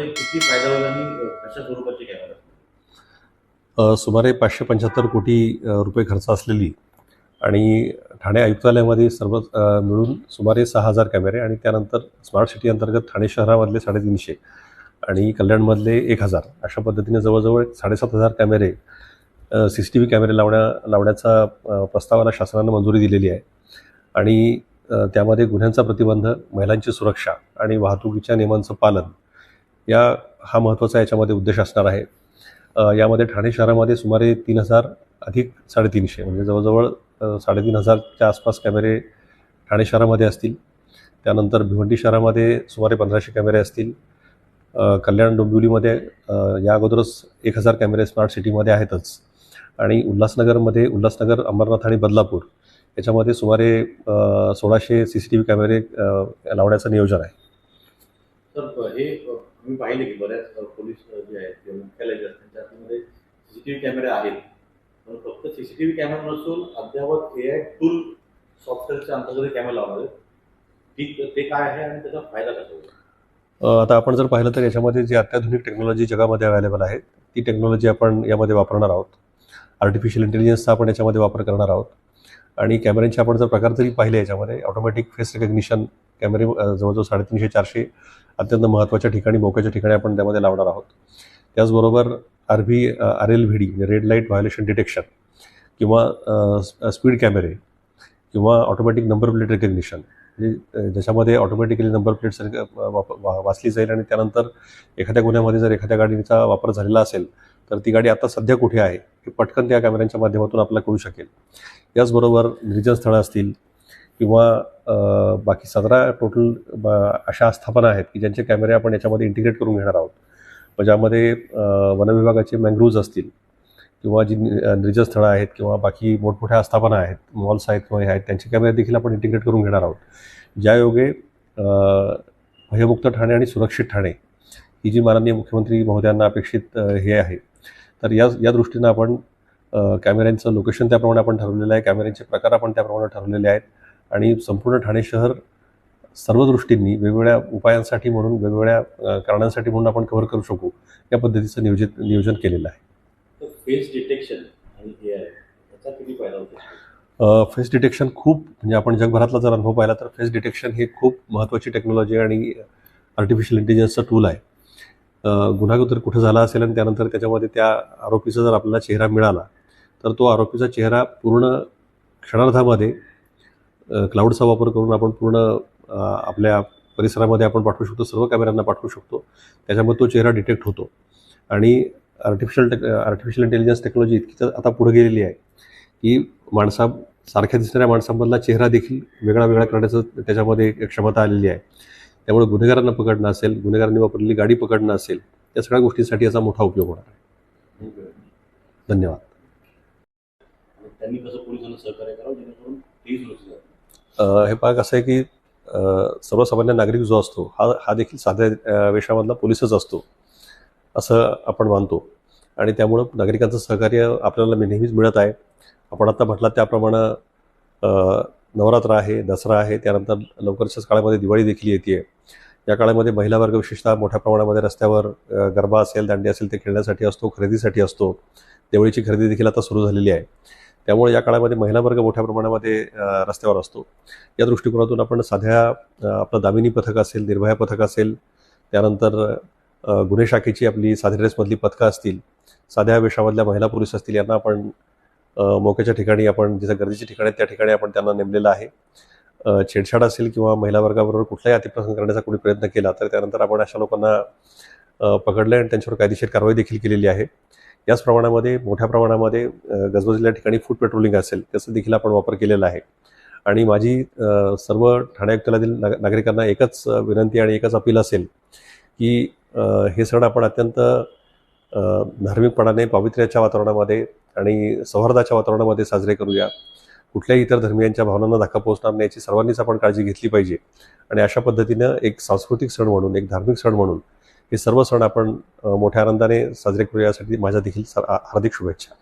किती फायदा होईल आणि कशा स्वरूपाचे कॅमेरा सुमारे पाचशे पंच्याहत्तर कोटी रुपये खर्च असलेली आणि ठाणे आयुक्तालयामध्ये सर्व मिळून सुमारे सहा हजार कॅमेरे आणि त्यानंतर स्मार्ट सिटी अंतर्गत ठाणे शहरामधले साडेतीनशे आणि कल्याणमधले एक हजार. अशा पद्धतीने जवळजवळ साडेसात हजार कॅमेरे सी सी टी व्ही कॅमेरे लावण्या लावण्याचा प्रस्तावाला शासनानं मंजुरी दिलेली आहे. आणि त्यामध्ये गुन्ह्यांचा प्रतिबंध महिलांची सुरक्षा आणि वाहतुकीच्या नियमांचं पालन या हा महत्त्वाचा याच्यामध्ये उद्देश असणार आहे. यामध्ये ठाणे शहरामध्ये सुमारे तीन हजार अधिक साडेतीनशे म्हणजे जवळजवळ साडेतीन हजारच्या आसपास कॅमेरे ठाणे शहरामध्ये असतील. त्यानंतर भिवंडी शहरामध्ये सुमारे पंधराशे कॅमेरे असतील. कल्याण डोंबिवलीमध्ये या अगोदरच एक हजार कॅमेरे स्मार्ट सिटीमध्ये आहेतच. आणि उल्हासनगरमध्ये उल्हासनगर अंबरनाथ आणि बदलापूर याच्यामध्ये सुमारे सोळाशे सी सी टी व्ही कॅमेरे लावण्याचं नियोजन आहे. तर हे मी पाहिले की बऱ्याच पोलीस जे आहेत किंवा मुख्यालय जे असतात त्यांच्या आतमध्ये व्ही कॅमेरे आहेत. पण फक्त सीसीटीव्ही कॅमेरा नसून अद्यावत ए आय टूल सॉफ्टवेअरच्या अंतर्गत कॅमेरा लावणार आहेत. ती ते काय आहे आणि त्याचा फायदा कसा होईल? आता आपण जर पाहिलं तर याच्यामध्ये जी अत्याधुनिक टेक्नॉलॉजी जगामध्ये अवेलेबल आहे ती टेक्नॉलॉजी आपण यामध्ये वापरणार आहोत. आर्टिफिशियल इंटेलिजन्सचा आपण याच्यामध्ये वापर करणार आहोत. आणि कॅमेऱ्यांचे आपण जर प्रकार जरी पाहिले याच्यामध्ये ऑटोमॅटिक फेस रिकग्निशन कॅमेरे जवळजवळ साडेतीनशे चारशे अत्यंत महत्त्वाच्या ठिकाणी मोक्याच्या ठिकाणी आपण त्यामध्ये लावणार आहोत. त्याचबरोबर R V R L V D म्हणजे रेड लाइट व्हायोलेशन डिटेक्शन किंवा स्पीड कॅमेरे किंवा ऑटोमॅटिक नंबर प्लेट रेकग्निशन. म्हणजे ज्याच्यामध्ये ऑटोमॅटिकली नंबर प्लेट्स वाचली जाईल आणि त्यानंतर एखाद्या गुन्ह्यामध्ये जर एखाद्या गाडीचा वापर झालेला असेल तर ती गाडी आता सध्या कुठे आहे हे पटकन त्या कॅमेऱ्यांच्या माध्यमातून आपल्याला कळू शकेल. याचबरोबर निर्जन स्थळं असतील किंवा बाकी सतरा टोटल अशा आस्थापना आहेत की ज्यांचे कॅमेरे आपण याच्यामध्ये इंटिग्रेट करून घेणार आहोत. ज्यामध्ये वनविभागाचे मँग्रोव्ज असतील किंवा जी नि- स्थळं आहेत किंवा बाकी मोठमोठ्या आस्थापना आहेत मॉल्स आहेत किंवा हे आहेत त्यांचे कॅमेरे देखील आपण इंटिग्रेट करून घेणार आहोत. ज्यायोगे योगे भयमुक्त ठाणे आणि सुरक्षित ठाणे ही जी माननीय मुख्यमंत्री महोदयांना अपेक्षित हे आहे तर या या दृष्टीनं आपण कॅमेऱ्यांचं लोकेशन त्याप्रमाणे आपण ठरवलेलं आहे कॅमेऱ्यांचे प्रकार आपण त्याप्रमाणे ठरवलेले आहेत. आणि संपूर्ण ठाणे शहर सर्व दृष्टींनी वेगवेगळ्या उपायांसाठी म्हणून वेगवेगळ्या कारणांसाठी म्हणून आपण कव्हर करू शकू या पद्धतीचं नियोजित नियोजन केलेलं आहे. फेस डिटेक्शन आणि किती फायदा होतो? फेस डिटेक्शन खूप म्हणजे आपण जगभरातला जर अनुभव पाहिला तर फेस डिटेक्शन ही खूप महत्त्वाची टेक्नॉलॉजी आणि आर्टिफिशियल इंटेलिजन्सचं टूल आहे. गुन्हा कुठं झाला असेल आणि त्यानंतर त्याच्यामध्ये त्या आरोपीचा जर आपल्याला चेहरा मिळाला तर तो आरोपीचा चेहरा पूर्ण क्षणार्धामध्ये क्लाउडचा वापर करून आपण पूर्ण आपल्या परिसरामध्ये आपण पाठवू शकतो सर्व कॅमेऱ्यांना पाठवू शकतो. त्याच्यामुळे तो चेहरा डिटेक्ट होतो. आणि artificial tech artificial intelligence technology इतकी आता पुढे गेलेली आहे की माणसा सारख्या दिसणाऱ्या माणसांमधला चेहरा देखील वेगळा वेगळा करण्याचं त्याच्यामध्ये एक क्षमता आलेली आहे. त्यामुळे गुन्हेगारांना पकडणं असेल गुन्हेगारांनी वापरलेली गाडी पकडणं असेल या सगळ्या गोष्टींसाठी याचा मोठा उपयोग होणार आहे. धन्यवाद. त्यांनी कसं पोलिसांना सहकार्य करावं जेणेकरून तेही सुरक्षित हे पाहक असं आहे की सर्वसामान्य नागरिक जो असतो हा हा देखील साध्या वेशामधला पोलीसच असतो असं आपण मानतो. आणि त्यामुळं नागरिकांचं सहकार्य आपल्याला नेहमीच मिळत आहे. आपण आता म्हटलं त्याप्रमाणे नवरात्र आहे दसरा आहे त्यानंतर लवकरच्याच काळामध्ये दिवाळी देखील येते या काळामध्ये महिला वर्ग विशेषतः मोठ्या प्रमाणामध्ये रस्त्यावर गरबा असेल दांडी असेल ते खेळण्यासाठी असतो खरेदीसाठी असतो. दिवाळीची खरेदी देखील आता सुरू झालेली आहे. त्यामुळे या काळामध्ये महिला वर्ग मोठ्या प्रमाणामध्ये रस्त्यावर असतो. या दृष्टिकोनातून आपण साध्या आपलं दामिनी पथक असेल निर्भया पथक असेल त्यानंतर गुन्हे शाखेची आपली साध्या ड्रेसमधली पथकं असतील साध्या वेशामधल्या महिला पोलीस असतील यांना आपण मोक्याच्या ठिकाणी आपण जिथं गर्दीच्या ठिकाणी आहेत त्या ठिकाणी आपण त्यांना नेमलेलं आहे. छेडछाड असेल किंवा महिला वर्गाबरोबर कुठलाही अतिप्रसंग करण्याचा कोणी प्रयत्न केला तर त्यानंतर आपण अशा लोकांना पकडलं आणि त्यांच्यावर कायदेशीर कारवाई देखील केलेली आहे. याच प्रमाणामध्ये मोठ्या प्रमाणामध्ये गजबजलेल्या ठिकाणी फूड पेट्रोलिंग असेल त्याचा देखील आपण वापर केलेला आहे. आणि माझी सर्व ठाणे आयुक्तालयातील नागरिकांना एकच विनंती आणि एकच अपील असेल की हे सण आपण अत्यंत धार्मिकपणाने पावित्र्याच्या वातावरणामध्ये आणि सौहार्दाच्या वातावरणामध्ये साजरे करूया. कुठल्याही इतर धर्मियांच्या भावनांना धक्का पोहोचणार नाही याची सर्वांनीच आपण काळजी घेतली पाहिजे. आणि अशा पद्धतीनं एक सांस्कृतिक सण म्हणून एक धार्मिक सण म्हणून हे सर्व सण आपण मोठ्या आनंदाने साजरे करू यासाठी माझ्या देखील स- हार्दिक शुभेच्छा.